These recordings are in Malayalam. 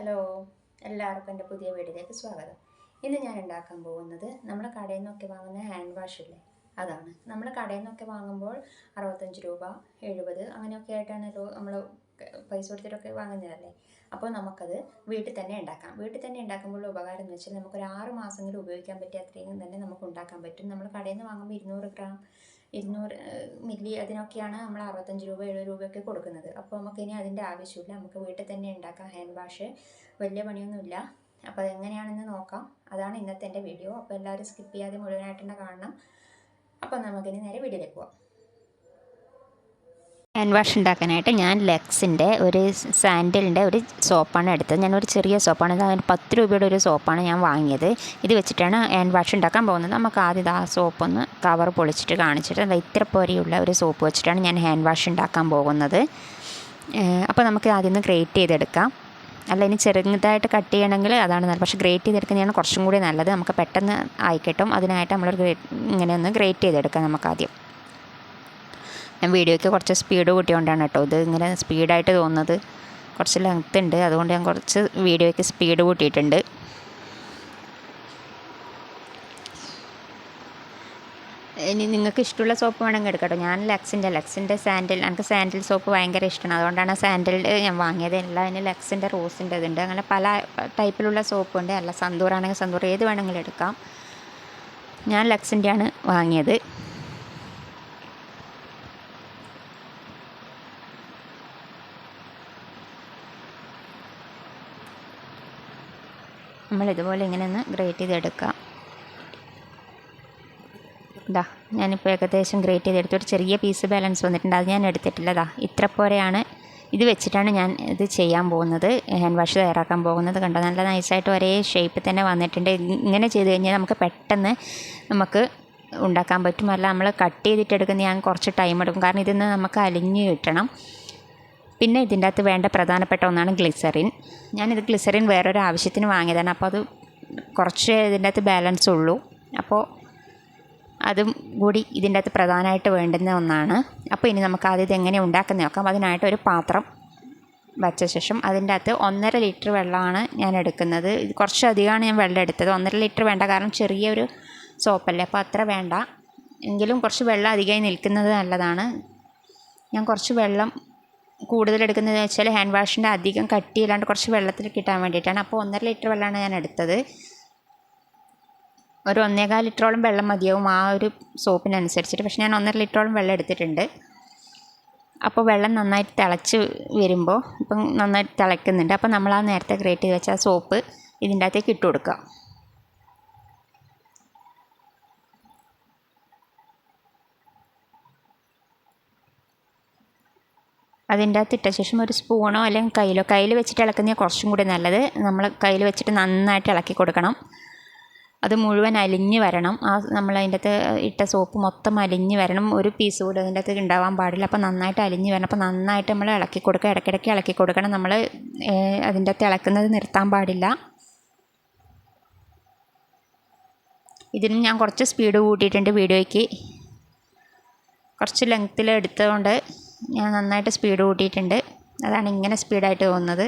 ഹലോ എല്ലാവർക്കും എന്റെ പുതിയ വീഡിയോയിലേക്ക് സ്വാഗതം. ഇന്ന് ഞാൻ ഉണ്ടാക്കാൻ പോകുന്നത് നമ്മൾ കടയിൽ നിന്നൊക്കെ വാങ്ങുന്ന ഹാൻഡ് വാഷ് ഇല്ലേ? അതാണ്. നമ്മൾ കടയിൽ നിന്നൊക്കെ വാങ്ങുമ്പോൾ അറുപത്തഞ്ച് രൂപ എഴുപത് അങ്ങനെയൊക്കെ ആയിട്ടാണ് നമ്മൾ പൈസ കൊടുത്തിട്ടൊക്കെ വാങ്ങുന്നതല്ലേ? അപ്പോൾ നമുക്കത് വീട്ടിൽ തന്നെ ഉണ്ടാക്കാം. വീട്ടിൽ തന്നെ ഉണ്ടാക്കുമ്പോൾ ഉപകാരം എന്ന് വെച്ചാൽ നമുക്കൊരു ആറ് മാസമെങ്കിലും ഉപയോഗിക്കാൻ പറ്റിയ അത്രയും തന്നെ നമുക്ക് ഉണ്ടാക്കാൻ പറ്റും. നമ്മൾ കടയിൽ നിന്ന് വാങ്ങുമ്പോൾ ഇരുന്നൂറ് ഗ്രാം ഇരുന്നൂറ് മില്ലി അതിനൊക്കെയാണ് നമ്മൾ അറുപത്തഞ്ച് രൂപ എഴുപത് രൂപയൊക്കെ കൊടുക്കുന്നത്. അപ്പോൾ നമുക്ക് ഇനി അതിന്റെ ആവശ്യമില്ല. നമുക്ക് വീട്ടിൽ തന്നെ ഉണ്ടാക്കാം ഹാൻഡ് വാഷ്. വലിയ പണിയൊന്നുമില്ല. അപ്പോൾ അതെങ്ങനെയാണെന്ന് നോക്കാം. അതാണ് ഇന്നത്തെ എന്റെ വീഡിയോ. അപ്പോൾ എല്ലാവരും സ്കിപ്പ് ചെയ്യാതെ മുഴുവനായിട്ട് തന്നെ കാണണം. അപ്പോൾ നമുക്കിനി നേരെ വീഡിയോയിലേക്ക് പോവാം. ഹാൻഡ് വാഷ് ഉണ്ടാക്കാനായിട്ട് ഞാൻ ലെക്സിന്റെ ഒരു സാൻഡലിന്റെ ഒരു സോപ്പാണ് എടുത്തത്. ഞാനൊരു ചെറിയ സോപ്പാണ്. അതിന് പത്ത് രൂപയുടെ ഒരു സോപ്പാണ് ഞാൻ വാങ്ങിയത്. ഇത് വെച്ചിട്ടാണ് ഹാൻഡ് വാഷ് ഉണ്ടാക്കാൻ പോകുന്നത്. നമുക്ക് ആദ്യം ആ സോപ്പൊന്ന് കവർ പൊളിച്ചിട്ട് കാണിച്ചിട്ട് അത് ഇത്ര പൊരിയുള്ള ഒരു സോപ്പ് വെച്ചിട്ടാണ് ഞാൻ ഹാൻഡ് വാഷ് ഉണ്ടാക്കാൻ പോകുന്നത്. അപ്പോൾ നമുക്ക് ആദ്യം ഒന്ന് ഗ്രേറ്റ് ചെയ്തെടുക്കാം. അല്ല ഇനി ചെറുതായിട്ട് കട്ട് ചെയ്യണമെങ്കിൽ അതാണ് നല്ലത്. പക്ഷേ ഗ്രേറ്റ് ചെയ്തെടുക്കുന്നതാണ് കുറച്ചും കൂടി നല്ലത്. നമുക്ക് പെട്ടെന്ന് ആയിക്കിട്ടും അതിനായിട്ട് നമ്മൾ ഇങ്ങനെ ഒന്ന് ഗ്രേറ്റ് ചെയ്തെടുക്കാം നമുക്ക് ആദ്യം. ഞാൻ വീഡിയോയ്ക്ക് കുറച്ച് സ്പീഡ് കൂട്ടിയോണ്ടാണ് കേട്ടോ ഇത് ഇങ്ങനെ സ്പീഡായിട്ട് തോന്നുന്നത്. കുറച്ച് ലെങ്ത് ഉണ്ട്. അതുകൊണ്ട് ഞാൻ കുറച്ച് വീഡിയോയ്ക്ക് സ്പീഡ് കൂട്ടിയിട്ടുണ്ട്. ഇനി നിങ്ങൾക്ക് ഇഷ്ടമുള്ള സോപ്പ് വേണമെങ്കിൽ എടുക്കട്ടോ ഞാൻ ലെക്സിന്റെ ലെക്സിന്റെ സാൻഡിൽ എനിക്ക് സാൻഡിൽ സോപ്പ് ഭയങ്കര ഇഷ്ടമാണ്. അതുകൊണ്ടാണ് സാൻഡിൽ ഞാൻ വാങ്ങിയത്. എല്ലാം അതിന് ലെക്സിന്റെ റോസിന്റെ ഇതുണ്ട് അങ്ങനെ പല ടൈപ്പിലുള്ള സോപ്പ് ഉണ്ട്. അല്ല സന്തൂർ ആണെങ്കിൽ സന്തൂർ. ഏത് വേണമെങ്കിലും എടുക്കാം. ഞാൻ ലെക്സിന്റെയാണ് വാങ്ങിയത്. നമ്മൾ ഇതുപോലെ ഇങ്ങനെ ഒന്ന് ഗ്രേറ്റ് ചെയ്തെടുക്കാം ഇതാ ഞാനിപ്പോൾ ഏകദേശം ഗ്രേറ്റ് ചെയ്തെടുത്തു. ഒരു ചെറിയ പീസ് ബാലൻസ് വന്നിട്ടുണ്ട്. അത് ഞാൻ എടുത്തിട്ടില്ല. ദാ ഇത്ര പോരെയാണ് ഇത് വെച്ചിട്ടാണ് ഞാൻ ഇത് ചെയ്യാൻ പോകുന്നത്. ഹാൻഡ് വാഷ് തയ്യാറാക്കാൻ പോകുന്നത്. കണ്ടോ? നല്ല നൈസായിട്ട് ഒരേ ഷേപ്പ് തന്നെ വന്നിട്ടുണ്ട്. ഇങ്ങനെ ചെയ്ത് കഴിഞ്ഞാൽ നമുക്ക് പെട്ടെന്ന് നമുക്ക് ഉണ്ടാക്കാൻ പറ്റും. അല്ല നമ്മൾ കട്ട് ചെയ്തിട്ടെടുക്കുന്ന ഞാൻ കുറച്ച് ടൈം എടുക്കും. കാരണം ഇതിന്ന് നമുക്ക് അലിഞ്ഞ് കിട്ടണം. പിന്നെ ഇതിന്റെ അകത്ത് വേണ്ട പ്രധാനപ്പെട്ട ഒന്നാണ് ഗ്ലിസറിൻ ഞാനിത് ഗ്ലിസറിൻ വേറൊരു ആവശ്യത്തിന് വാങ്ങിയതാണ്. അപ്പോൾ അത് കുറച്ച് ഇതിന്റെ അകത്ത് ബാലൻസ് ഉള്ളൂ. അപ്പോൾ അതും കൂടി ഇതിന്റെ അകത്ത് പ്രധാനമായിട്ട് വേണ്ടുന്ന ഒന്നാണ്. അപ്പോൾ ഇനി നമുക്ക് ആദ്യം ഇതെങ്ങനെ ഉണ്ടാക്കുന്ന നോക്കാം. അതിനായിട്ട് ഒരു പാത്രം വച്ച ശേഷം അതിന്റെ അകത്ത് ഒന്നര ലിറ്റർ വെള്ളമാണ് ഞാൻ എടുക്കുന്നത്. ഇത് കുറച്ചധികമാണ് ഞാൻ വെള്ളം എടുത്തത്. ഒന്നര ലിറ്റർ വേണ്ട. കാരണം ചെറിയൊരു സോപ്പല്ലേ. അപ്പോൾ അത്ര വേണ്ട. എങ്കിലും കുറച്ച് വെള്ളം അധികമായി നിൽക്കുന്നത് നല്ലതാണ്. ഞാൻ കുറച്ച് വെള്ളം കൂടുതൽ എടുക്കുന്നത് വെച്ചാൽ ഹാൻഡ് വാഷിന്റെ അധികം കട്ടിയില്ലാണ്ട് കുറച്ച് വെള്ളത്തിൽ കിട്ടാൻ വേണ്ടിയിട്ടാണ്. അപ്പോൾ ഒന്നര ലിറ്റർ വെള്ളമാണ് ഞാൻ എടുത്തത്. ഒരു ഒന്നേകാൽ ലിറ്ററോളം വെള്ളം മതിയാവും ആ ഒരു സോപ്പിനനുസരിച്ചിട്ട്. പക്ഷെ ഞാൻ ഒന്നര ലിറ്ററോളം വെള്ളം എടുത്തിട്ടുണ്ട്. അപ്പോൾ വെള്ളം നന്നായിട്ട് തിളച്ച് വരുമ്പോൾ ഇപ്പം നന്നായിട്ട് തിളയ്ക്കുന്നുണ്ട്. അപ്പോൾ നമ്മൾ ആ നേരത്തെ ഗ്രേറ്റ് ചെയ്ത് വെച്ച ആ സോപ്പ് ഇതിന്റെ അകത്തേക്ക് ഇട്ട് കൊടുക്കുക. അതിന്റെ അകത്ത് ഇട്ട ശേഷം ഒരു സ്പൂണോ അല്ലെങ്കിൽ കയ്യിലോ കയ്യിൽ വെച്ചിട്ട് ഇളക്കുന്ന കുറച്ചും കൂടി നല്ലത്. നമ്മൾ കയ്യിൽ വെച്ചിട്ട് നന്നായിട്ട് ഇളക്കി കൊടുക്കണം. അത് മുഴുവൻ അലിഞ്ഞ് വരണം. ആ നമ്മൾ അതിന്റെ അകത്ത് ഇട്ട സോപ്പ് മൊത്തം അലിഞ്ഞ് വരണം. ഒരു പീസ് കൂടി അതിന്റെ അകത്ത് ഉണ്ടാവാൻ പാടില്ല. അപ്പോൾ നന്നായിട്ട് അലിഞ്ഞ് വരണം. അപ്പോൾ നന്നായിട്ട് നമ്മൾ ഇളക്കി കൊടുക്കുക. ഇടയ്ക്കിടയ്ക്ക് ഇളക്കി കൊടുക്കണം. നമ്മൾ അതിന്റെ അകത്ത് ഇളക്കുന്നത് നിർത്താൻ പാടില്ല. ഇതിനും ഞാൻ കുറച്ച് സ്പീഡ് കൂട്ടിയിട്ടുണ്ട് വീഡിയോയ്ക്ക്. കുറച്ച് ലെങ്ത്തിൽ എടുത്തതുകൊണ്ട് ഞാൻ നന്നായിട്ട് സ്പീഡ് കൂട്ടിയിട്ടുണ്ട്. അതാണ് ഇങ്ങനെ സ്പീഡായിട്ട് പോകുന്നത്.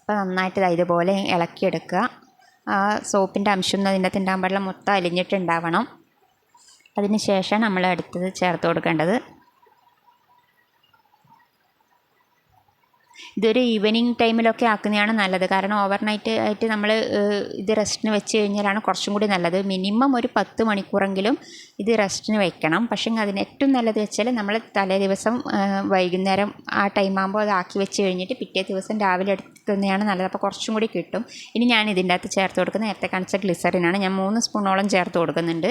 അപ്പോൾ നന്നായിട്ട് ഇതാ ഇതുപോലെ ഇളക്കിയെടുക്കുക. ആ സോപ്പിന്റെ അംശം അതിന്റെ തിണ്ടാൻ പാടില്ല മൊത്തം അലിഞ്ഞിട്ടുണ്ടാവണം. അതിന് ശേഷം നമ്മൾ അടുത്തത് ചേർത്ത് കൊടുക്കേണ്ടത്. ഇതൊരു ഈവനിങ് ടൈമിലൊക്കെ ആക്കുന്നതാണ് നല്ലത്. കാരണം ഓവർ നൈറ്റ് ആയിട്ട് നമ്മൾ ഇത് റെസ്റ്റിന് വെച്ച് കഴിഞ്ഞാലാണ് കുറച്ചും കൂടി നല്ലത്. മിനിമം ഒരു പത്ത് മണിക്കൂറെങ്കിലും ഇത് റെസ്റ്റിന് വെക്കണം. പക്ഷേ അതിന് ഏറ്റവും നല്ലത് വെച്ചാൽ നമ്മൾ തലേ ദിവസം വൈകുന്നേരം ആ ടൈം ആകുമ്പോൾ അത് ആക്കി വെച്ച് കഴിഞ്ഞിട്ട് പിറ്റേ ദിവസം രാവിലെ എടുക്കുന്നതാണ് നല്ലത്. അപ്പോൾ കുറച്ചും കൂടി കിട്ടും. ഇനി ഞാൻ ഇതിന്റെ അകത്ത് ചേർത്ത് കൊടുക്കുന്ന നേരത്തെ കാണിച്ച ഗ്ലിസറിനാണ് ഞാൻ മൂന്ന് സ്പൂണോളം ചേർത്ത് കൊടുക്കുന്നുണ്ട്.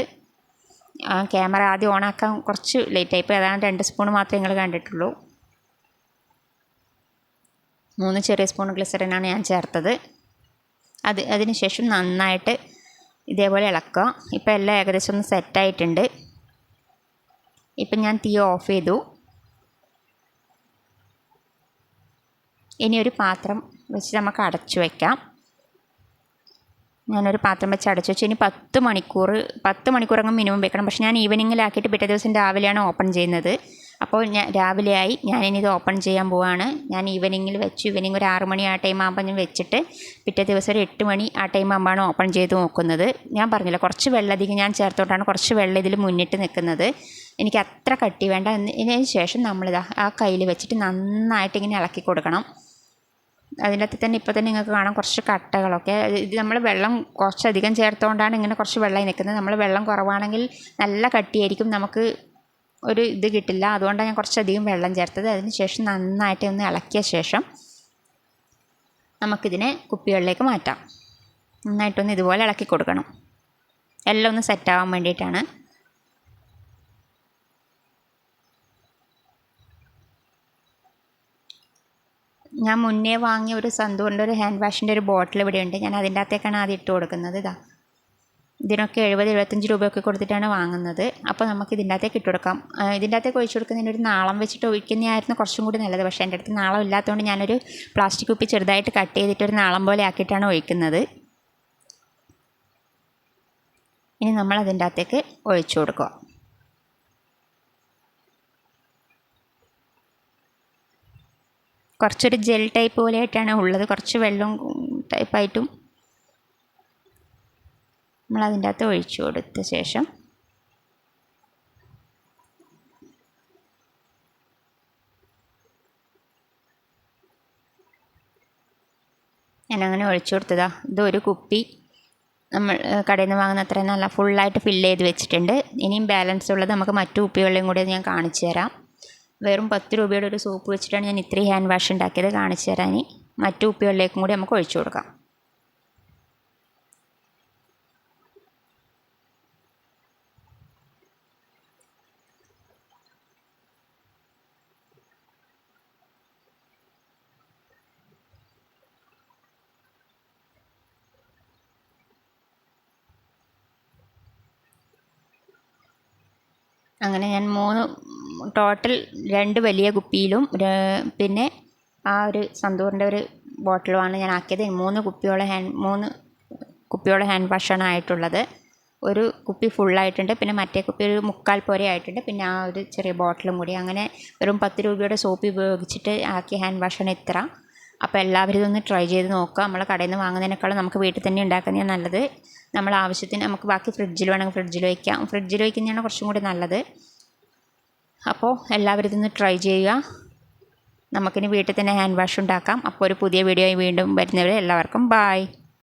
ക്യാമറ ആദ്യം ഓണാക്കാൻ കുറച്ച് ലേറ്റായി ഇപ്പോൾ അതാണ് രണ്ട് സ്പൂൺ മാത്രമേ നിങ്ങൾ കണ്ടിട്ടുള്ളൂ. മൂന്ന് ചെറിയ സ്പൂൺ ഗ്ലിസറിനാണ് ഞാൻ ചേർത്തത്. അത് അതിന് ശേഷം നന്നായിട്ട് ഇതേപോലെ ഇളക്കുക. ഇപ്പോൾ എല്ലാം ഏകദേശം ഒന്ന് സെറ്റായിട്ടുണ്ട് ഇപ്പം ഞാൻ തീ ഓഫ് ചെയ്തു. ഇനി ഒരു പാത്രം വെച്ച് നമുക്ക് അടച്ചു വയ്ക്കാം ഞാനൊരു പാത്രം വെച്ച് അടച്ചു വെച്ച്. ഇനി പത്ത് മണിക്കൂർ പത്ത് മണിക്കൂറങ്ങ് മിനിമം വെക്കണം. പക്ഷേ ഞാൻ ഈവനിങ്ങിലാക്കിയിട്ട് പിറ്റേ ദിവസം രാവിലെയാണ് ഓപ്പൺ ചെയ്യുന്നത്. അപ്പോൾ ഞാൻ രാവിലെയായി ഞാനിനി ഇത് ഓപ്പൺ ചെയ്യാൻ പോവാണ്. ഞാൻ ഈവനിങ്ങിൽ വെച്ച് ഈവനിങ് ഒരു ആറ് മണി ആ ടൈം ആകുമ്പോൾ ഞാൻ വെച്ചിട്ട് പിറ്റേ ദിവസം ഒരു എട്ട് മണി ആ ടൈം ആകുമ്പോഴാണ് ഓപ്പൺ ചെയ്ത് നോക്കുന്നത്. ഞാൻ പറഞ്ഞില്ല കുറച്ച് വെള്ളം അധികം ഞാൻ ചേർത്തോട്ടാണ് കുറച്ച് വെള്ളം ഇതിൽ മുന്നിട്ട് നിൽക്കുന്നത്. എനിക്ക് അത്ര കട്ടി വേണ്ട. എന്ന് ഇതിന് ശേഷം നമ്മളിതാ ആ കയ്യിൽ വെച്ചിട്ട് നന്നായിട്ട് ഇങ്ങനെ ഇളക്കി കൊടുക്കണം. അതിന്റെ അകത്ത് തന്നെ ഇപ്പോൾ തന്നെ നിങ്ങൾക്ക് കാണാം കുറച്ച് കട്ടകളൊക്കെ. ഇത് നമ്മൾ വെള്ളം കുറച്ചധികം ചേർത്തുകൊണ്ടാണ് ഇങ്ങനെ കുറച്ച് വെള്ളം നിൽക്കുന്നത്. നമ്മൾ വെള്ളം കുറവാണെങ്കിൽ നല്ല കട്ടിയായിരിക്കും. നമുക്ക് ഒരു ഇത് കിട്ടില്ല. അതുകൊണ്ടാണ് ഞാൻ കുറച്ചധികം വെള്ളം ചേർത്തത്. അതിന് ശേഷം നന്നായിട്ട് ഒന്ന് ഇളക്കിയ ശേഷം നമുക്കിതിനെ കുപ്പികളിലേക്ക് മാറ്റാം. നന്നായിട്ടൊന്ന് ഇതുപോലെ ഇളക്കി കൊടുക്കണം. എല്ലാം ഒന്ന് സെറ്റാവാൻ വേണ്ടിയിട്ടാണ്. ഞാൻ മുന്നേ വാങ്ങിയ ഒരു സന്തൂറിന്റെ ഒരു ഹാൻഡ് വാഷിന്റെ ഒരു ബോട്ടിൽ ഇവിടെയുണ്ട്. ഞാൻ അതിന്റെ അകത്തേക്കാണ് ആദ്യം ഇട്ട് കൊടുക്കുന്നത്. ഇതാ. ഇതിനൊക്കെ എഴുപത് എഴുപത്തഞ്ച് രൂപയൊക്കെ കൊടുത്തിട്ടാണ് വാങ്ങുന്നത്. അപ്പോൾ നമുക്ക് ഇതിന്റെ അകത്തേക്ക് ഇട്ട് കൊടുക്കാം. ഇതിന്റെ അകത്തേക്ക് ഒഴിച്ചു കൊടുക്കുന്നതിന് ഒരു നാളം വെച്ചിട്ട് ഒഴിക്കുന്നതായിരുന്നു കുറച്ചും കൂടി നല്ലത്. പക്ഷേ എന്റെ അടുത്ത് നാളം ഇല്ലാത്തതുകൊണ്ട് ഞാനൊരു പ്ലാസ്റ്റിക് കുപ്പി ചെറുതായിട്ട് കട്ട് ചെയ്തിട്ട് ഒരു നാളം പോലെ ആക്കിയിട്ടാണ് ഒഴിക്കുന്നത്. ഇനി നമ്മൾ അതിന്റെ അകത്തേക്ക് ഒഴിച്ചു കൊടുക്കുക. കുറച്ചൊരു ജെൽ ടൈപ്പ് പോലെയായിട്ടാണ് ഉള്ളത്. കുറച്ച് വെള്ളം ടൈപ്പായിട്ടും നമ്മൾ അതിന്റെ അകത്ത് ഒഴിച്ചു കൊടുത്ത ശേഷം ഞാനങ്ങനെ ഒഴിച്ചു കൊടുത്തതാ. ഇതൊരു കുപ്പി നമ്മൾ കടയിൽ നിന്ന് വാങ്ങുന്ന അത്രയും നല്ല ഫുള്ളായിട്ട് ഫില്ല് ചെയ്ത് വെച്ചിട്ടുണ്ട്. ഇനിയും ബാലൻസ് ഉള്ളത് നമുക്ക് മറ്റു കുപ്പികളിലും കൂടി ഞാൻ കാണിച്ചു തരാം. വെറും പത്ത് രൂപയുടെ ഒരു സോപ്പ് വെച്ചിട്ടാണ് ഞാൻ ഇത്രയും ഹാൻഡ് വാഷ് ഉണ്ടാക്കിയത്. കാണിച്ചു തരാൻ മറ്റു കുപ്പികളിലേക്കും കൂടി നമുക്ക് ഒഴിച്ചു കൊടുക്കാം. അങ്ങനെ ഞാൻ മൂന്ന് ടോട്ടൽ രണ്ട് വലിയ കുപ്പിയിലും പിന്നെ ആ ഒരു സന്തൂറിന്റെ ഒരു ബോട്ടിലുമാണ് ഞാൻ ആക്കിയത്. മൂന്ന് കുപ്പിയോളം ഹാൻഡ് മൂന്ന് കുപ്പിയോളം ഹാൻഡ് വാഷാണ് ആയിട്ടുള്ളത്. ഒരു കുപ്പി ഫുള്ളായിട്ടുണ്ട് പിന്നെ മറ്റേ കുപ്പി ഒരു മുക്കാൽ പോരെ ആയിട്ടുണ്ട് പിന്നെ ആ ഒരു ചെറിയ ബോട്ടിലും കൂടി. അങ്ങനെ വെറും പത്ത് രൂപയുടെ സോപ്പ് ഉപയോഗിച്ചിട്ട് ആക്കിയ ഹാൻഡ് വാഷാണ് ഇത്ര. അപ്പോൾ എല്ലാവരും ഇതൊന്ന് ട്രൈ ചെയ്ത് നോക്കുക. നമ്മൾ കടയിൽ നിന്ന് വാങ്ങുന്നതിനേക്കാളും നമുക്ക് വീട്ടിൽ തന്നെ ഉണ്ടാക്കുന്നതാണ് നല്ലത്. നമ്മൾ ആവശ്യത്തിന് നമുക്ക് ബാക്കി ഫ്രിഡ്ജിൽ വേണമെങ്കിൽ ഫ്രിഡ്ജിൽ വയ്ക്കാം ഫ്രിഡ്ജിൽ വയ്ക്കുന്നതാണ് കുറച്ചും കൂടി നല്ലത്. അപ്പോൾ എല്ലാവരും ഇതൊന്ന് ട്രൈ ചെയ്യുക. നമുക്കിനി വീട്ടിൽ തന്നെ ഹാൻഡ് വാഷ് ഉണ്ടാക്കാം. അപ്പോൾ ഒരു പുതിയ വീഡിയോ വീണ്ടും വരുന്നവരെ എല്ലാവർക്കും ബായ്